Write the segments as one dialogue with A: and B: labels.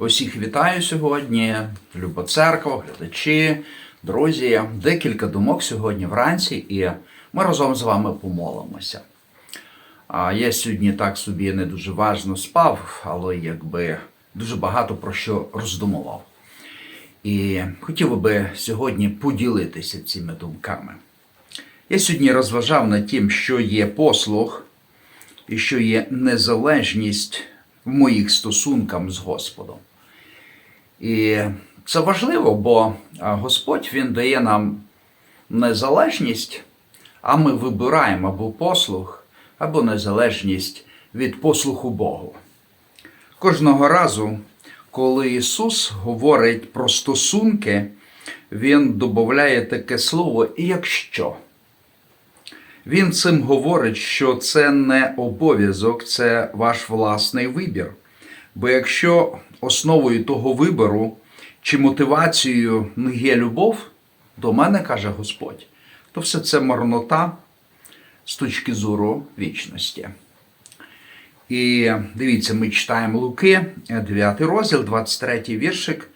A: Усіх вітаю сьогодні, Люба церква, глядачі, друзі. Декілька думок сьогодні вранці, і ми разом з вами помолимося. Я сьогодні так собі не дуже важно спав, але якби дуже багато про що роздумував. І хотів би сьогодні поділитися цими думками. Я сьогодні розважав над тим, що є послуг і що є незалежність в моїх стосунках з Господом. І це важливо, бо Господь Він дає нам незалежність, а ми вибираємо або послуг, або незалежність від послуху Богу. Кожного разу, коли Ісус говорить про стосунки, Він додає таке слово якщо. Він цим говорить, що це не обов'язок, це ваш власний вибір. Бо якщо основою того вибору чи мотивацією не є любов, до мене каже Господь, то все це марнота з точки зору вічності. І дивіться, ми читаємо Луки, 9 розділ, 23 віршик.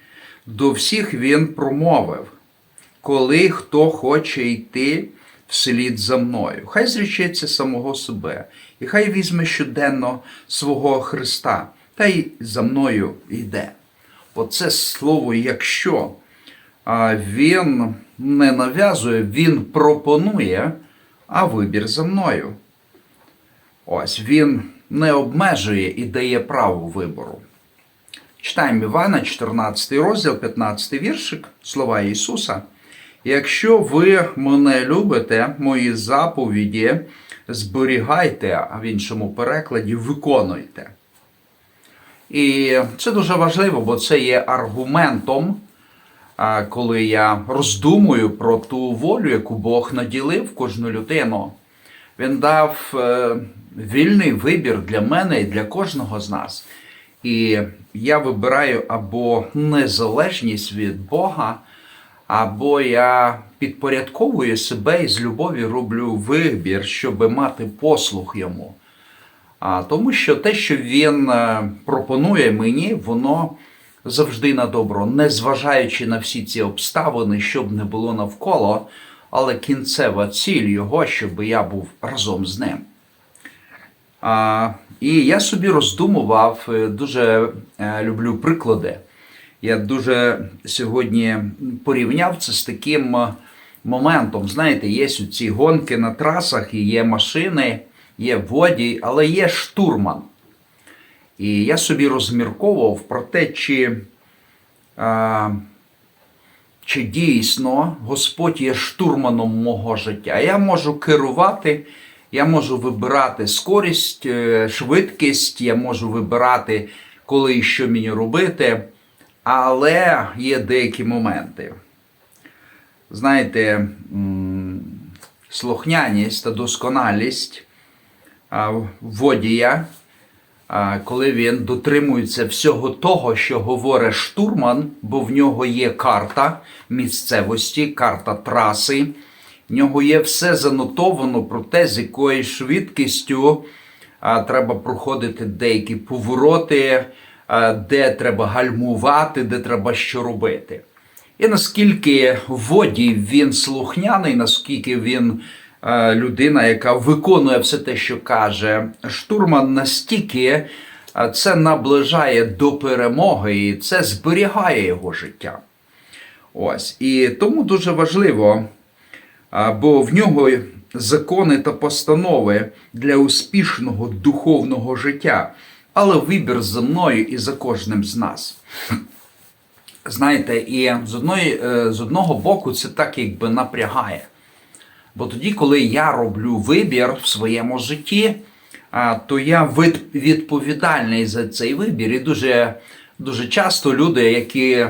A: До всіх він промовив, коли хто хоче йти вслід за мною, хай зречеться самого себе, і хай візьме щоденно свого Христа, та й за мною йде. Оце слово якщо він не нав'язує, він пропонує, а вибір за мною. Ось він не обмежує і дає право вибору. Читаємо Івана, 14 розділ, 15 віршик, слова Ісуса. Якщо ви мене любите, мої заповіді зберігайте, а в іншому перекладі виконуйте. І це дуже важливо, бо це є аргументом, коли я роздумую про ту волю, яку Бог наділив кожну людину. Він дав е, вільний вибір для мене і для кожного з нас. І я вибираю або незалежність від Бога, або я підпорядковую себе і з любові роблю вибір, щоб мати послух йому. Тому що те, що він е, пропонує мені, воно завжди на добро, незважаючи на всі ці обставини, щоб не було навколо, але кінцева ціль його, щоб я був разом з ним. А, І я собі роздумував, е, дуже е, люблю приклади. Я дуже сьогодні порівняв це з таким моментом. Знаєте, є ці гонки на трасах, і є машини, є водій, але є штурман. І я собі розмірковував про те, чи, а, чи дійсно Господь є штурманом мого життя. Я можу керувати, я можу вибирати скорість, е, швидкість, я можу вибирати, коли і що мені робити. Але є деякі моменти. Знаєте, слухняність та досконалість водія, коли він дотримується всього того, що говорить штурман, бо в нього є карта місцевості, карта траси, в нього є все занотовано про те, з якою швидкістю треба проходити деякі повороти, де треба гальмувати, де треба що робити. І наскільки водій він слухняний, наскільки він людина, яка виконує все те, що каже штурман, настільки е, це наближає до перемоги і це зберігає його життя. Ось. І тому дуже важливо, бо в нього закони та постанови для успішного духовного життя, але вибір за мною і за кожним з нас. Знаєте, і з одної, е, з одного боку це так якби напрягає. Бо тоді, коли я роблю вибір в своєму житті, то я відповідальний за цей вибір. І дуже, дуже часто люди, які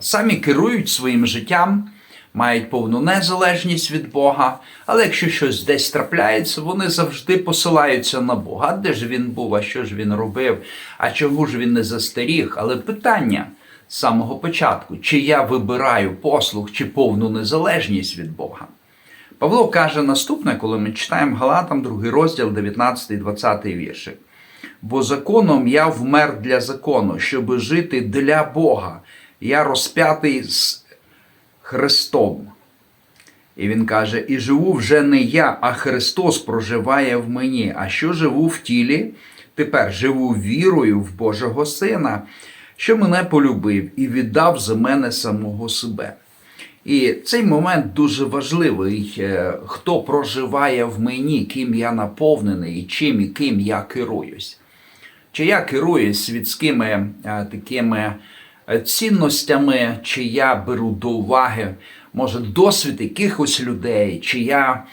A: самі керують своїм життям, мають повну незалежність від Бога, але якщо щось десь трапляється, вони завжди посилаються на Бога. А де ж він був, а що ж він робив, а чому ж він не застеріг? Але питання з самого початку, чи я вибираю послуг чи повну незалежність від Бога. Павло каже наступне, коли ми читаємо Галатам, другий розділ, 19-20 вірші. бо законом я вмер для закону, щоб жити для Бога. Я розп'ятий з Христом. І він каже: І живу вже не я, а Христос проживає в мені. А що живу в тілі? Тепер живу вірою в Божого Сина, що мене полюбив і віддав за мене самого себе. І цей момент дуже важливий, е, хто проживає в мені, ким я наповнений, і чим і ким я керуюсь. Чи я керуюсь світськими е, такими е, цінностями, чи я беру до уваги, може, досвід якихось людей, чи я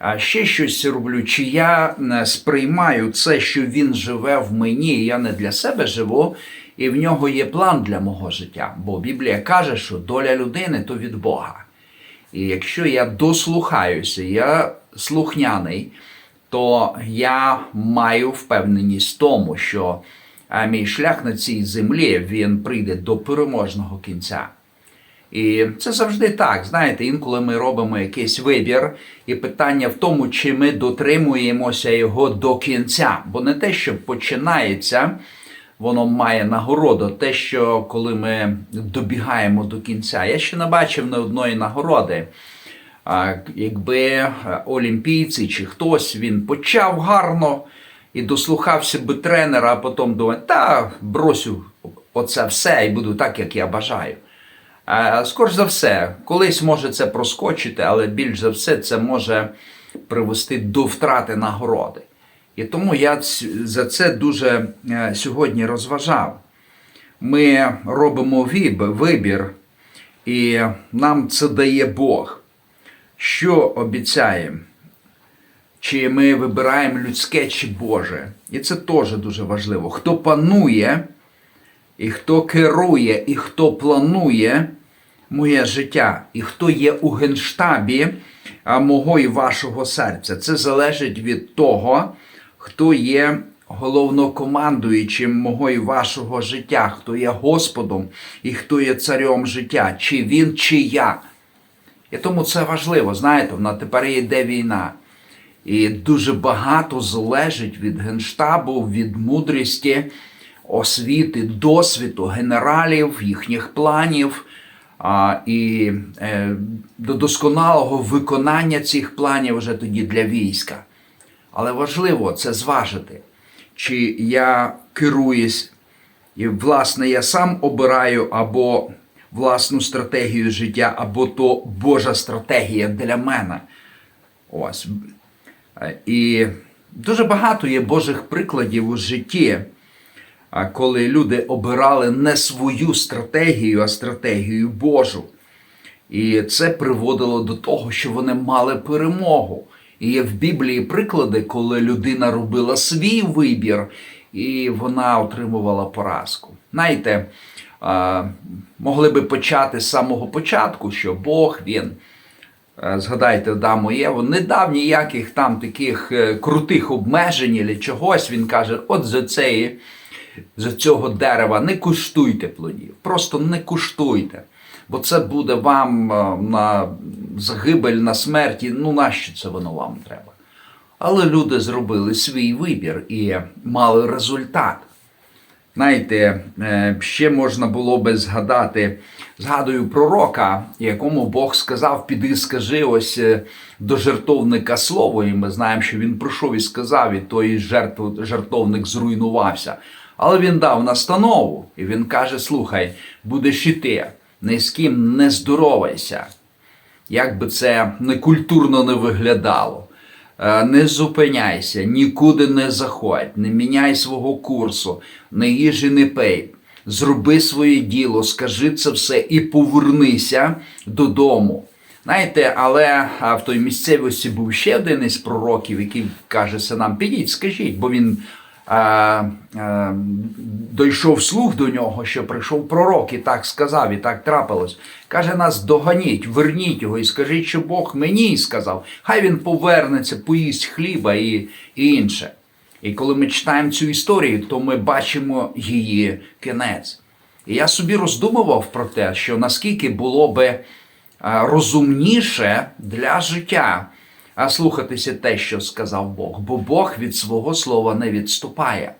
A: е, ще щось роблю, чи я сприймаю це, що він живе в мені, я не для себе живу, і в нього є план для мого життя. Бо Біблія каже, що доля людини то від Бога. І якщо я дослухаюся, я слухняний, то я маю впевненість в тому, що мій шлях на цій землі він прийде до переможного кінця. І це завжди так. Знаєте, інколи ми робимо якийсь вибір, і питання в тому, чи ми дотримуємося його до кінця. Бо не те, що починається, воно має нагороду. Те, що коли ми добігаємо до кінця. Я ще не бачив ні одної нагороди. Якби олімпійці чи хтось він почав гарно і дослухався би тренера, а потім думає, та бросю оце все і буду так, як я бажаю. А, Скоріш за все, колись може це проскочити, але більш за все це може привести до втрати нагороди. І тому я за це дуже е, сьогодні розважав. Ми робимо вибір, і нам це дає Бог. Що обіцяємо? Чи ми вибираємо людське чи Боже? І це теж дуже важливо. Хто панує, і хто керує, і хто планує моє життя, і хто є у генштабі мого і вашого серця. Це залежить від того, хто є головнокомандуючим мого і вашого життя, хто є Господом і хто є царем життя, чи він, чи я. І тому це важливо. Знаєте, вона тепер йде війна. І дуже багато залежить від генштабу, від мудрості, освіти, досвіду генералів, їхніх планів і е, до досконалого виконання цих планів вже тоді для війська. Але важливо це зважити, чи я керуюсь, і, власне, я сам обираю або власну стратегію життя, або то Божа стратегія для мене. Ось. Е, І дуже багато є Божих прикладів у житті, коли люди обирали не свою стратегію, а стратегію Божу. І це приводило до того, що вони мали перемогу. І є в Біблії приклади, коли людина робила свій вибір, і вона отримувала поразку. Знаєте, могли би почати з самого початку, що Бог він. Е, Згадайте Адаму Єву, не дав ніяких там таких е, крутих обмежень чи чогось. Він каже: от за цієї, за цього дерева не куштуйте плодів. Просто не куштуйте. Бо це буде вам е, на загибель, на смерті. Ну нащо це воно вам треба? Але люди зробили свій вибір і мали результат. Знаєте, е, ще можна було би згадати, згадую пророка, якому Бог сказав: піди, скажи ось е, до жертовника слово, і ми знаємо, що він прийшов і сказав, і той жертв, жертовник зруйнувався. Але він дав настанову, і він каже: Слухай, будеш іти, ні з ким не здоровайся. Як би це некультурно не виглядало. Е, Не зупиняйся, нікуди не заходь, не міняй свого курсу, не їжі, не пий. Зроби своє діло, скажи це все і повернися додому. Знаєте, але в той місцевості був ще один із пророків, який каже синам, підіть, скажіть, бо він дійшов слух до нього, що прийшов пророк і так сказав, і так трапилось. Каже, нас доганіть, верніть його і скажіть, що Бог мені сказав. Хай він повернеться, поїсть хліба і, і інше. І коли ми читаємо цю історію, то ми бачимо її кінець. І я собі роздумував про те, що наскільки було би розумніше для життя а слухатися те, що сказав Бог, бо Бог від свого слова не відступає.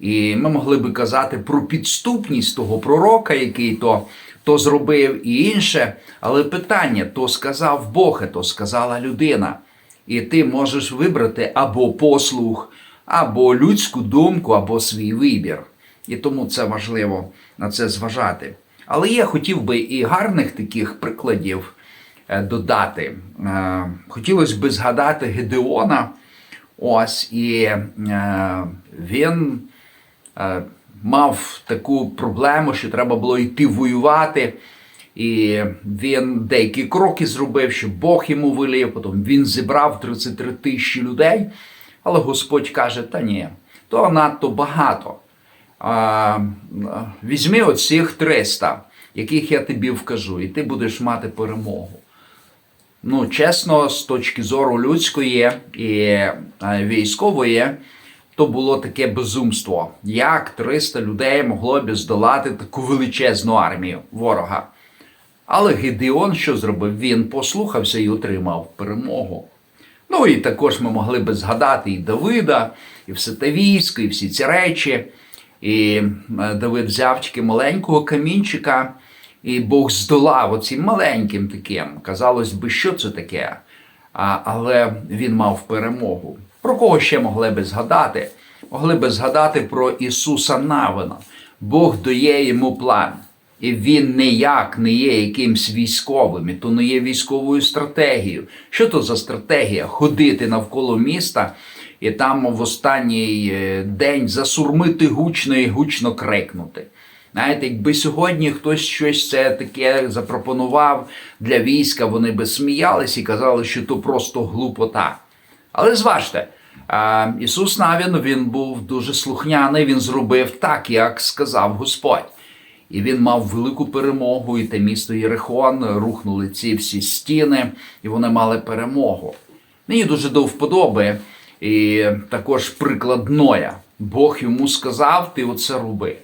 A: І ми могли би казати про підступність того пророка, який то, то зробив, і інше. Але питання: то сказав Бог, а то сказала людина. І ти можеш вибрати або послух, або людську думку, або свій вибір. І тому це важливо на це зважати. Але я хотів би і гарних таких прикладів додати. Е, Хотілося б згадати Гедеона. Ось, і е, він е, мав таку проблему, що треба було йти воювати. І він деякі кроки зробив, що Бог йому вилів. Потім він зібрав 33 тисячі людей. Але Господь каже: та ні, то надто багато. Візьми оцих 300, яких я тобі вкажу, і ти будеш мати перемогу. Ну, чесно, з точки зору людської і е, військової, то було таке безумство. Як 300 людей могло б здолати таку величезну армію ворога? Але Гедеон що зробив? Він послухався і отримав перемогу. Ну і також ми могли би згадати і Давида, і все те військо, і всі ці речі. І е, Давид взяв тільки маленького камінчика, і Бог здолав оцим маленьким таким. Казалось би, що це таке? А, але він мав перемогу. Про кого ще могли би згадати? Могли би згадати про Ісуса Навина. Бог дає йому план. І він ніяк не є якимсь військовим, і то не є військовою стратегією. Що то за стратегія? Ходити навколо міста і там в останній е, день засурмити гучно і гучно крикнути. Знаєте, якби сьогодні хтось щось це таке запропонував для війська, вони би сміялись і казали, що то просто глупота. Але зважте, Ісус Навін він був дуже слухняний, він зробив так, як сказав Господь. І він мав велику перемогу, і те місто Єрихон рухнули ці всі стіни, і вони мали перемогу. Мені дуже до вподоби, і також приклад Ноя. Бог йому сказав, ти оце роби.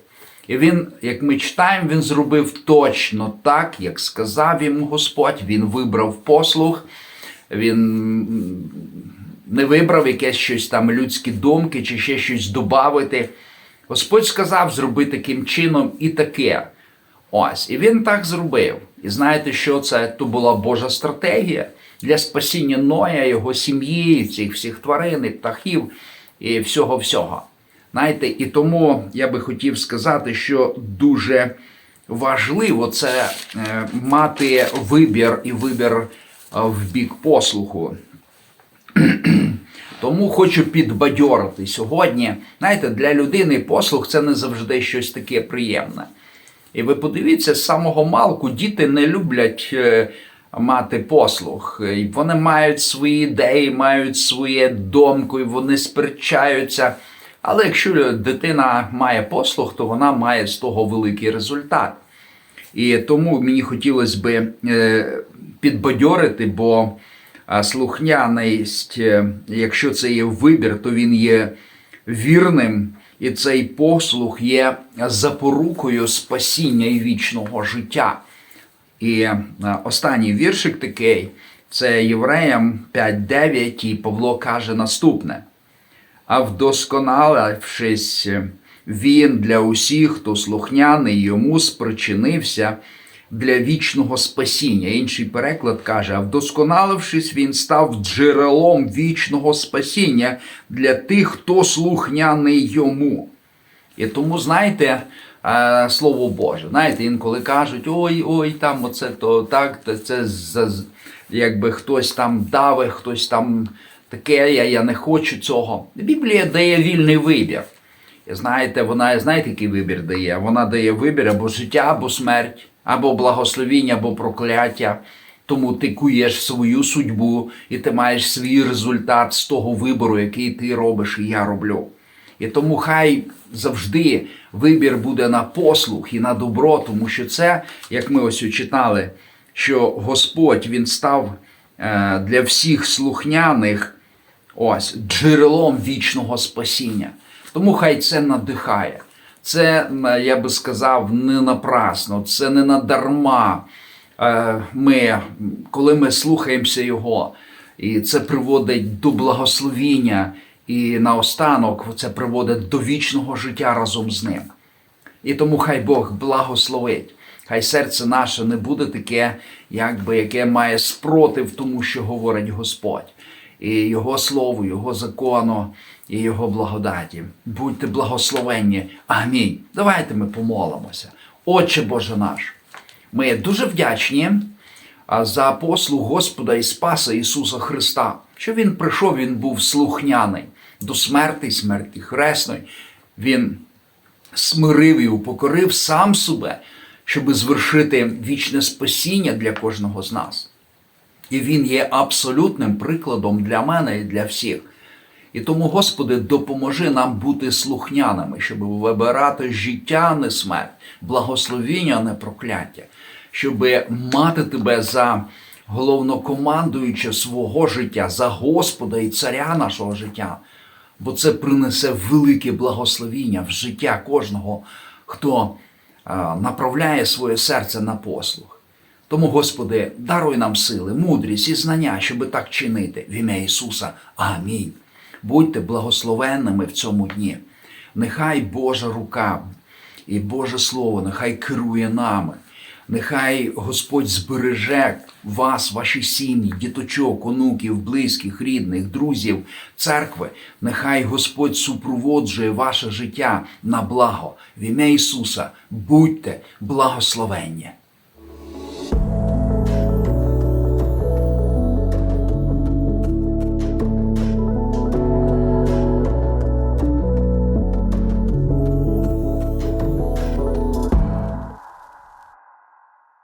A: І він, як ми читаємо, він зробив точно так, як сказав йому Господь. Він вибрав послух, він не вибрав якесь щось там людські думки чи ще щось додати. Господь сказав, зроби таким чином і таке. Ось, і він так зробив. І знаєте, що це? То була Божа стратегія для спасіння Ноя, його сім'ї, цих всіх тварин, і птахів і всього-всього. Знаєте, і тому я би хотів сказати, що дуже важливо це е, мати вибір і вибір е, в бік послуху. Тому хочу підбадьорити сьогодні. Знаєте, для людини послух це не завжди щось таке приємне. І ви подивіться, з самого малку діти не люблять е, мати послух. І Вони мають свої ідеї, мають своє думку, і вони сперечаються. Але якщо дитина має послух, то вона має з того великий результат. І тому мені хотілося би е, підбадьорити, бо слухняність, е, якщо це є вибір, то він є вірним, і цей послух є запорукою спасіння і вічного життя. І е, останній віршик такий це Євреям 5.9, і Павло каже наступне. А вдосконалившись, він для усіх, хто слухняний йому спричинився для вічного спасіння. Інший переклад каже: а вдосконалившись, він став джерелом вічного спасіння для тих, хто слухняний йому. І тому, знаєте, е, слово Боже, знаєте, інколи кажуть, ой, ой, там оце то так, це якби хтось там давить, хтось там таке, я, я не хочу цього. Біблія дає вільний вибір. І знаєте, вона знаєте, який вибір дає? Вона дає вибір або життя, або смерть або благословіння, або прокляття. Тому ти куєш свою судьбу, і ти маєш свій результат з того вибору, який ти робиш, і я роблю. І тому хай завжди вибір буде на послух і на добро, тому що це, як ми ось читали, що Господь Він став е, для всіх слухняних ось джерелом вічного спасіння. Тому хай це надихає. Це, я би сказав, не напрасно, це не надарма. Е, ми, Коли ми слухаємося Його, і це приводить до благословіння і наостанок це приводить до вічного життя разом з ним. І тому хай Бог благословить. Хай серце наше не буде таке, якби яке має спротив тому, що говорить Господь, і Його слову, Його закону і Його благодаті. Будьте благословенні. Амінь. Давайте ми помолимося. Отче Боже наш, ми дуже вдячні за послуг Господа і Спаса Ісуса Христа, що Він прийшов, Він був слухняний до смерти, смерті хресної. Він смирив і упокорив сам себе, щоб звершити вічне спасіння для кожного з нас. І він є абсолютним прикладом для мене і для всіх. І тому, Господи, допоможи нам бути слухняними, щоб вибирати життя, не смерть, благословіння, не прокляття, щоб мати Тебе за головнокомандуюча свого життя, за Господа і царя нашого життя, бо це принесе велике благословіння в життя кожного, хто направляє своє серце на послуг. Тому, Господи, даруй нам сили, мудрість і знання, щоб так чинити в ім'я Ісуса. Амінь. Будьте благословенними в цьому дні. Нехай Божа рука і Боже Слово, нехай керує нами. Нехай Господь збереже вас, ваші сім'ї, діточок, онуків, близьких, рідних, друзів, церкви. Нехай Господь супроводжує ваше життя на благо. В ім'я Ісуса будьте благословенні.